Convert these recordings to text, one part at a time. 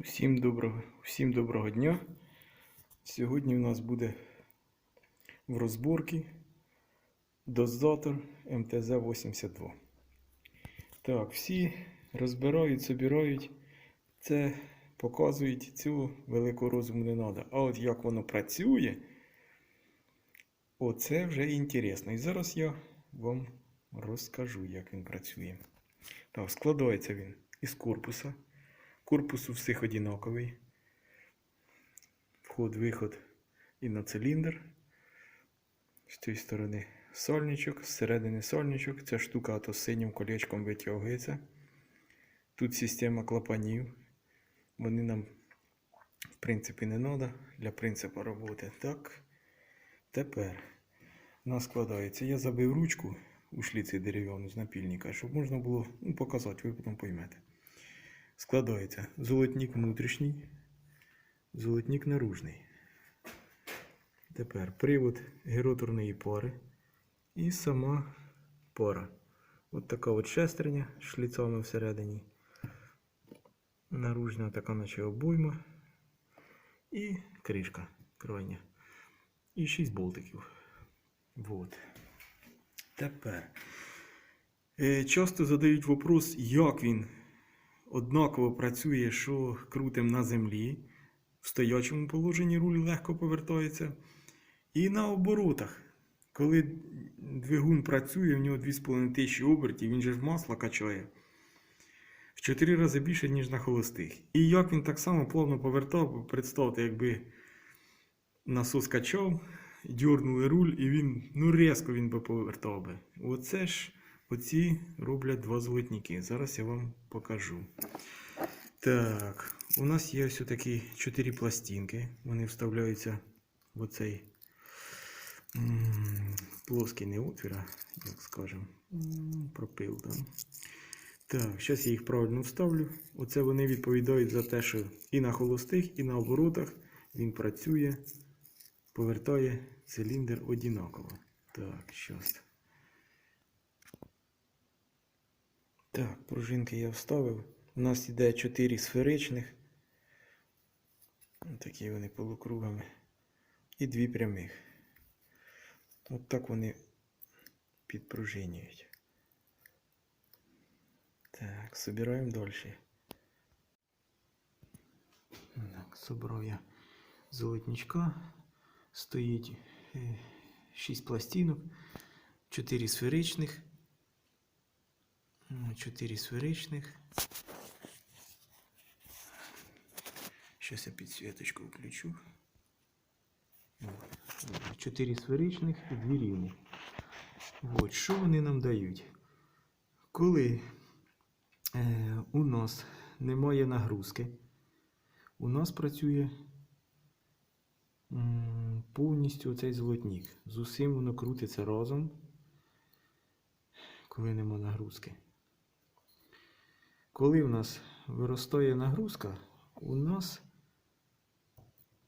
Усім доброго, всім доброго дня. Сьогодні у нас буде в розборці дозатор МТЗ-82. Так, всі розбирають, собирають. Це показують цю велику розуму не треба. А от як воно працює, оце вже інтересно. І зараз я вам розкажу, як він працює. Так, складається він із корпуса. Корпус у всіх одинаковий. Вход, виход і на циліндр. З цієї сторони сольничок, зсередини сольничок. Ця штука ото з синім колечком витягується. Тут система клапанів. Вони нам, в принципі, не треба для принципу роботи. Так. Тепер у нас складається. Я забив ручку у шліці дерев'яну з напільника, щоб можна було ну, показати, ви потім поймете. Складається золотник внутрішній, золотник наружний. Тепер привод героторної пари і сама пара. От така от шестерня з шліцами всередині. Наружна така наче обойма. І кришка крайня. І 6 болтиків. Вот. Тепер. Е, Часто задають вопрос, як він однаково працює, що крутим на землі. В стоячому положенні руль легко повертається. І на оборотах. Коли двигун працює, в нього 2500 обертів, він же ж масло качає. В 4 рази більше, ніж на холостих. І як він так само плавно повертав, представте, якби насос качав, дьорнули руль, і він, ну різко він би повертав би. Оце ж оці роблять два золотники. Зараз я вам покажу. Так, у нас є ось такі чотири пластинки. Вони вставляються в оцей плоский не отвір, як скажемо, пропил там. Так, зараз я їх правильно вставлю. Оце вони відповідають за те, що і на холостих, і на оборотах він працює, повертає циліндр однаково. Так, щас. Так, пружинки я вставив. У нас йде 4 сферичних. Такі вони полукругами. І дві прямих. От так вони підпружинюють. Так, собираємо далі. Так, собрав я золотничка. Стоїть 6 пластинок, 4 сферичних. 4 сферичних. Сейчас я підсвіточку включу. 4 сферичних і 2 рівні. От, що вони нам дають? Коли е, у нас немає нагрузки, у нас працює м, повністю цей золотник. З усім воно крутиться разом, коли нема нагрузки. Коли в нас виростає нагрузка, у нас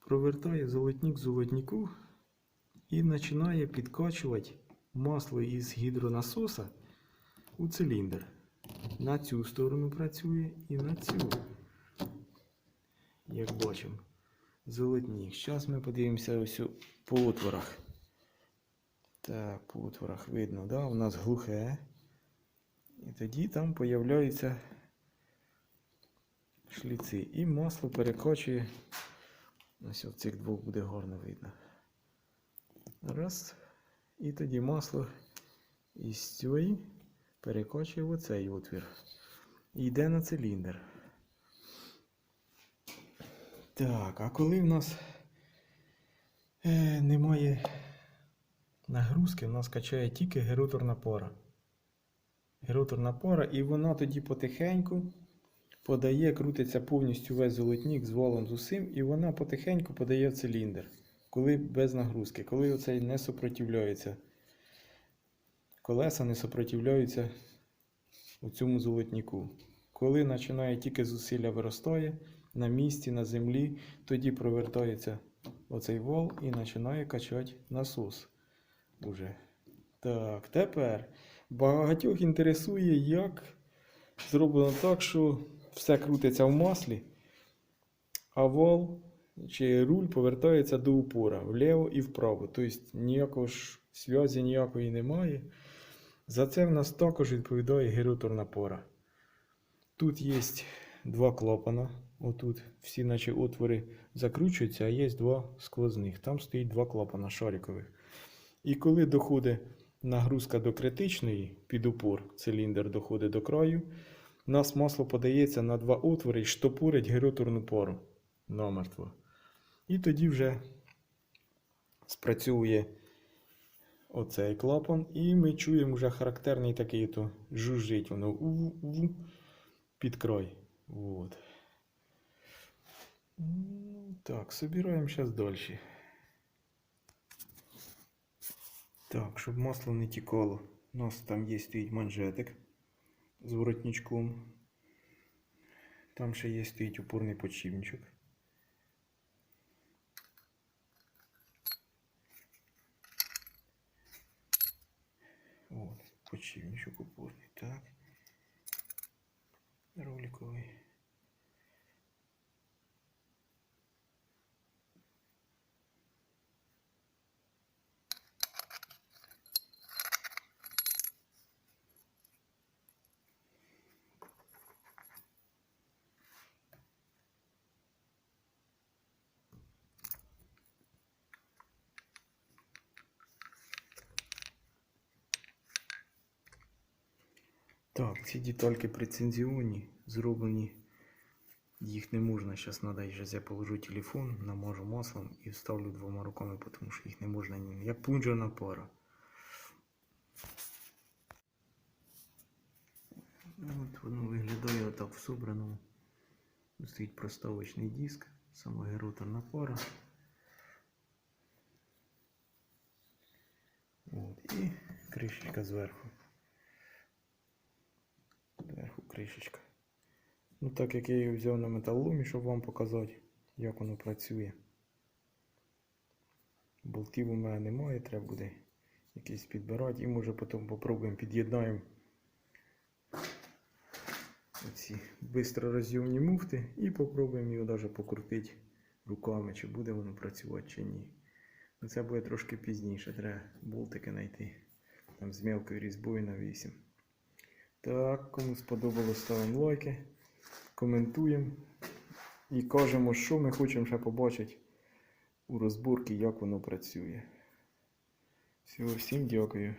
провертає золотник золотнику і починає підкачувати масло із гідронасоса у циліндр. На цю сторону працює і на цю. Як бачимо, золотник. Зараз ми подивимося ось по отворах. Так, по отворах видно, да? у нас глухе. І тоді там появляються шліци. І масло перекочує. Ось в цих двох буде гарно видно. Раз. І тоді масло із цієї перекочує в оцей отвір. І йде на циліндр. Так, а коли в нас е, немає нагрузки, в нас качає тільки героторна пора. Героторна пора, і вона тоді потихеньку подає, крутиться повністю весь золотник з валом з усім, і вона потихеньку подає циліндр, коли без нагрузки, коли оцей не супротивляється. Колеса не супротивляються у цьому золотнику. Коли починає тільки зусилля виростає на місці, на землі, тоді провертається оцей вал і починає качати насос. Уже. Так, тепер багатьох інтересує, як зроблено так, що все крутиться в маслі. а вал чи руль повертається до упора вліво і вправо. Тобто ніякого ж зв'язі ніякої немає. За це в нас також відповідає гіроторна пора. Тут є два клапана. Отут всі наче отвори закручуються, а є два сквозних. Там стоїть два клапана шарикових. І коли доходить нагрузка до критичної під упор, циліндр доходить до краю, у нас масло подається на два отвори і штопорить гіроторну пору намертво. І тоді вже спрацьовує оцей клапан, і ми чуємо вже характерний такий то жужжить воно під край. Ну, Так, собираємо зараз далі. Так, щоб масло не тікало. У нас там є стоїть манжетик з воротничком. Там ще є стоїть опорний подшипничок. Вот, подшипничок упорний. Так. Роликовий. Так, ці детальки прецензіонні, зроблені. Їх не можна. Зараз треба, зараз я положу телефон, намажу маслом і вставлю двома руками, тому що їх не можна. Як плунжерна пара. От воно виглядає отак в собраному. Стоїть проставочний диск, сама героторна пара. От, і кришечка зверху. Кришечка. Ну, так як я її взяв на металоломі, щоб вам показати, як воно працює. Болтів у мене немає, треба буде якийсь підбирати і може потім попробуємо під'єднаємо оці бистро розйомні муфти і попробуємо його навіть покрутити руками, чи буде воно працювати чи ні. Ну, це буде трошки пізніше, треба болтики знайти. Там з мелкою різьбою на 8. Так, кому сподобалось, ставимо лайки, коментуємо і кажемо, що ми хочемо ще побачити у розборці, як воно працює. Всього всім дякую.